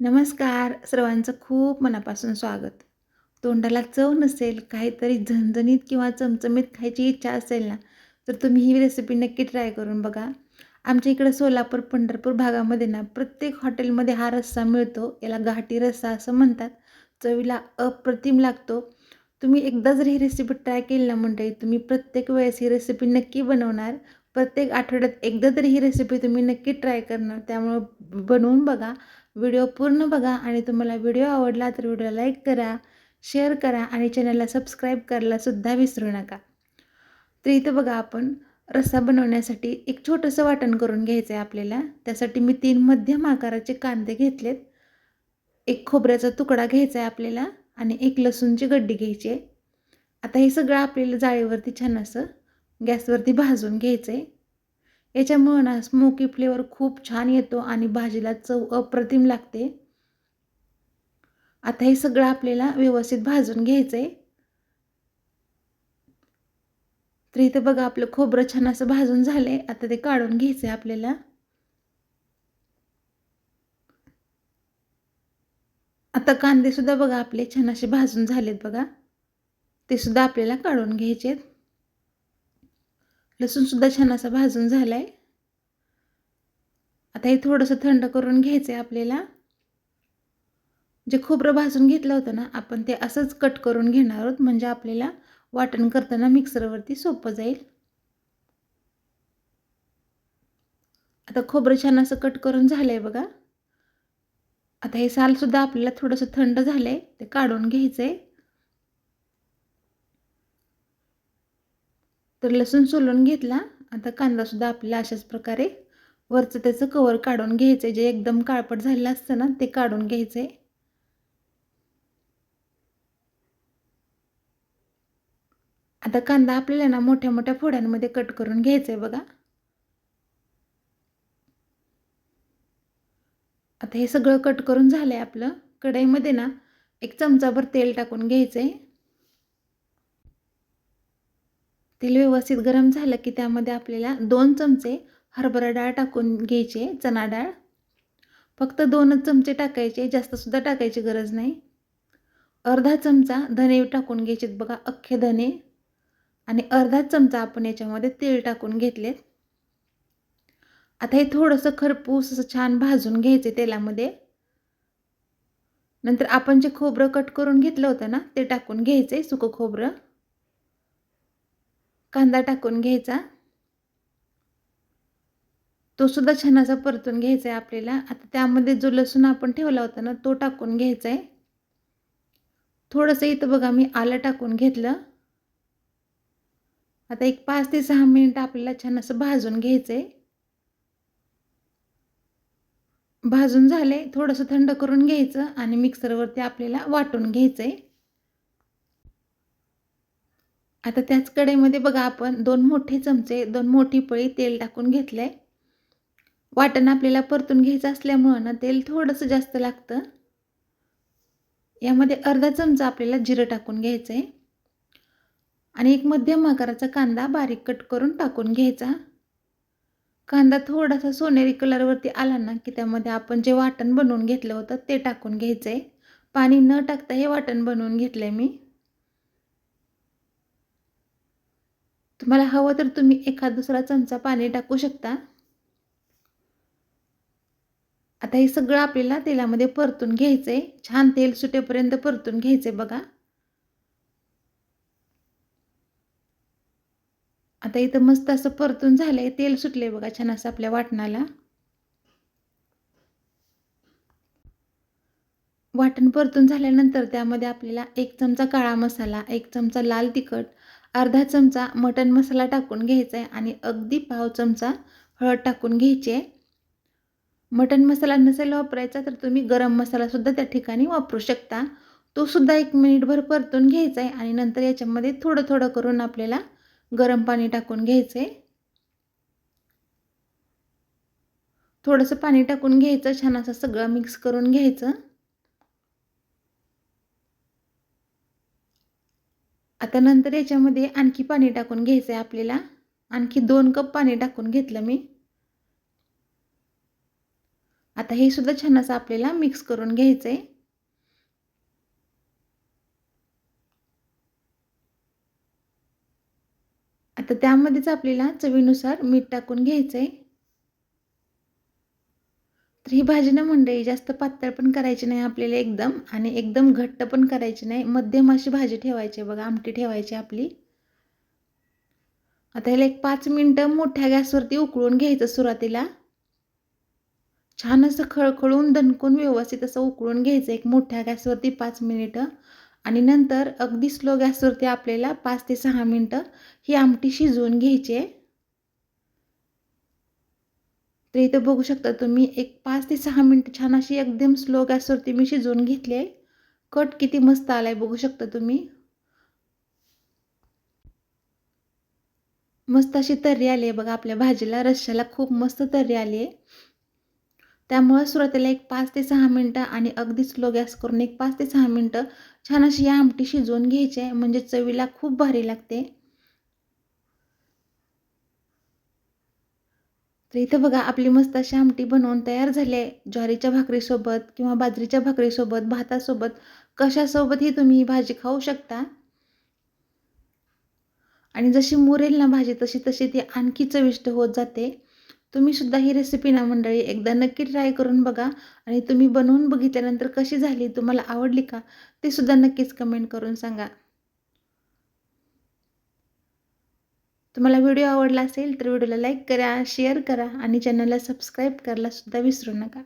नमस्कार. सर्वांचं खूप मनापासून स्वागत. तोंडाला चव नसेल काहीतरी झणझणीत किंवा चमचमीत खायची इच्छा असेल ना तर तुम्ही ही रेसिपी नक्की ट्राय करून बघा. आमच्या इकडं सोलापूर पंढरपूर भागामध्ये ना प्रत्येक हॉटेलमध्ये हा रस्सा मिळतो. याला घाटी रस्सा असं म्हणतात. चवीला अप्रतिम लागतो. तुम्ही एकदा जर ही रेसिपी ट्राय केली ना म्हणते तुम्ही प्रत्येक वेळेस ही रेसिपी नक्की बनवणार. प्रत्येक आठवड्यात एकदा तरी ही रेसिपी तुम्ही नक्की ट्राय करणार. त्यामुळं बनवून बघा व्हिडिओ पूर्ण बघा आणि तुम्हाला व्हिडिओ आवडला तर व्हिडिओ लाईक करा शेअर करा आणि चॅनलला सबस्क्राईब करायलासुद्धा विसरू नका. तर इथं बघा आपण रस्सा बनवण्यासाठी एक छोटंसं वाटण करून घ्यायचं आहे आपल्याला. त्यासाठी मी तीन मध्यम आकाराचे कांदे घेतलेत. एक खोबऱ्याचा तुकडा घ्यायचा आहे आपल्याला आणि एक लसूणची गड्डी घ्यायची आहे आता हे सगळं आपल्याला जाळीवरती छान असं गॅसवरती भाजून घ्यायचं. आहे याच्यामुळं ना स्मोकी फ्लेवर खूप छान येतो आणि भाजीला चव अप्रतिम लागते. आता हे सगळं आपल्याला व्यवस्थित भाजून घ्यायचं आहे तर इथं बघा आपलं खोबरं छान असं भाजून आहे आता ते काढून घ्यायचं आहे आपल्याला. आता कांदेसुद्धा बघा आपले छान असे भाजून झालेत बघा. ते सुद्धा आपल्याला काढून घ्यायचे आहेत लसूणसुद्धा छान असा भाजून झाला आहे आता हे थोडंसं थंड करून घ्यायचं आहे आपल्याला. जे खोबरं भाजून घेतलं होतं ना आपण ते असंच कट करून घेणार आहोत. म्हणजे आपल्याला वाटण करताना मिक्सरवरती सोपं जाईल. आता खोबरं छान असं कट करून झालं आहे बघा. आता हे सालसुद्धा आपल्याला थोडंसं थंड झालं आहे ते काढून घ्यायचं आहे तर लसूण सोलून घेतला. आता कांदासुद्धा आपल्याला अशाच प्रकारे वरचं त्याचं कवर काढून घ्यायचं आहे जे एकदम काळपट झालेलं असतं ना ते काढून घ्यायचं आहे आता कांदा आपल्याला ना मोठ्या मोठ्या फोड्यांमध्ये कट करून घ्यायचं आहे बघा. आता हे सगळं कट करून झालं आहे आपलं. कढईमध्ये ना एक चमचाभर तेल टाकून घ्यायचं आहे तेल व्यवस्थित गरम झालं की त्यामध्ये आपल्याला दोन चमचे हरभरा डाळ टाकून घ्यायचे चणा डाळ. फक्त दोनच चमचे टाकायचे जास्तसुद्धा टाकायची गरज नाही. अर्धा चमचा धने टाकून घ्यायचे बघा अख्खे धने आणि अर्धा चमचा आपण याच्यामध्ये तेल टाकून घेतलेत. आता हे थोडंसं खरपूस असं छान भाजून घ्यायचे तेलामध्ये. नंतर आपण जे खोबरं कट करून घेतलं होतं ना ते टाकून घ्यायचे सुकं खोबरं. कांदा टाकून घ्यायचा. तो सुद्धा छान असा परतून घ्यायचा आहे आपल्याला. आता त्यामध्ये जो लसूण आपण ठेवला होता ना तो टाकून घ्यायचा आहे. थोडंसं इथं बघा मी आलं टाकून घेतलं. आता एक पाच ते सहा मिनिट आपल्याला छान असं भाजून घ्यायचं आहे भाजून झाले थोडंसं थंड करून घ्यायचं आणि मिक्सरवरती आपल्याला वाटून घ्यायचं आहे आता त्याच कढईमध्ये बघा आपण दोन मोठे चमचे दोन मोठी पळी तेल टाकून घेतलं आहे वाटण आपल्याला परतून घ्यायचं असल्यामुळं ना तेल थोडंसं जास्त लागतं. यामध्ये अर्धा चमचा आपल्याला जिरं टाकून घ्यायचं आहे आणि एक मध्यम आकाराचा कांदा बारीक कट करून टाकून घ्यायचा. कांदा थोडासा सोनेरी कलरवरती आला ना की त्यामध्ये आपण जे वाटण बनवून घेतलं होतं ते टाकून घ्यायचं आहे पाणी न टाकता हे वाटण बनवून घेतलं आहे मी. तुम्हाला हवं तर तुम्ही एखाद दुसरा चमचा पाणी टाकू शकता. आता हे सगळं आपल्याला तेलामध्ये परतून घ्यायचं आहे छान तेल सुटेपर्यंत परतून घ्यायचं आहे बघा. आता इथं मस्त असं परतून झालं आहे तेल सुटले बघा छान असं आपल्या वाटणाला. वाटण परतून झाल्यानंतर त्यामध्ये आपल्याला एक चमचा काळा मसाला एक चमचा लाल तिखट अर्धा चमचा मटन मसाला टाकून घ्यायचा आहे आणि अगदी पाव चमचा हळद टाकून घ्यायची आहे. मटन मसाला नसेल वापरायचा तर तुम्ही गरम मसालासुद्धा त्या ठिकाणी वापरू शकता. तो सुद्धा एक मिनिटभर परतून घ्यायचा आहे आणि नंतर याच्यामध्ये थोडं थोडं करून आपल्याला गरम पाणी टाकून घ्यायचं आहे. थोडंसं पाणी टाकून घ्यायचं छान असं सगळं मिक्स करून घ्यायचं. आता नंतर याच्यामध्ये आणखी पाणी टाकून घ्यायचं आहे आपल्याला. आणखी दोन कप पाणी टाकून घेतलं मी. आता हे सुद्धा छान असं आपल्याला मिक्स करून घ्यायचं आहे आता त्यामध्येच आपल्याला चवीनुसार मीठ टाकून घ्यायचं आहे तर ही भाजी ना मंडळी जास्त पातळ पण करायची नाही आपल्याला एकदम आणि एकदम घट्ट पण करायची नाही. मध्यम अशी भाजी ठेवायची बघा आमटी ठेवायची आपली. आता ह्याला एक पाच मिनटं मोठ्या गॅसवरती उकळून घ्यायचं सुरुवातीला. छान असं खळखळून दणकून व्यवस्थित असं उकळून घ्यायचं एक मोठ्या गॅसवरती पाच मिनिटं. आणि नंतर अगदी स्लो गॅसवरती आपल्याला पाच ते सहा मिनटं ही आमटी शिजवून घ्यायची आहे. तर इथं बघू शकता तुम्ही एक पाच ते सहा मिनटं छान अशी एकदम स्लो गॅसवरती मी शिजवून घेतली आहे. कट किती मस्त आला आहे बघू शकता तुम्ही. मस्त अशी तर्री आली आहे बघा आपल्या भाजीला रश्श्याला खूप मस्त तर्री आली आहे. त्यामुळं सुरुवातीला एक पाच ते सहा मिनटं आणि अगदी स्लो गॅस करून एक पाच ते सहा मिनटं छान अशी या आमटी शिजवून घ्यायची आहे. म्हणजे चवीला खूप भारी लागते. तर इथं बघा आपली मस्त अशी आमटी बनवून तयार झाली आहे. ज्वारीच्या भाकरीसोबत किंवा बाजरीच्या भाकरीसोबत भातासोबत कशासोबतही तुम्ही ही भाजी खाऊ शकता. आणि जशी मुरेल ना भाजी तशी तशी ती आणखी चविष्ट होत जाते. तुम्ही सुद्धा ही रेसिपी ना मंडळी एकदा नक्की ट्राय करून बघा. आणि तुम्ही बनवून बघितल्यानंतर कशी झाली तुम्हाला आवडली का ते सुद्धा नक्कीच कमेंट करून सांगा. तुम्हाला व्हिडिओ आवडला असेल तर व्हिडिओला लाईक करा शेअर करा आणि चॅनलला सबस्क्राईब करायला सुद्धा विसरू नका.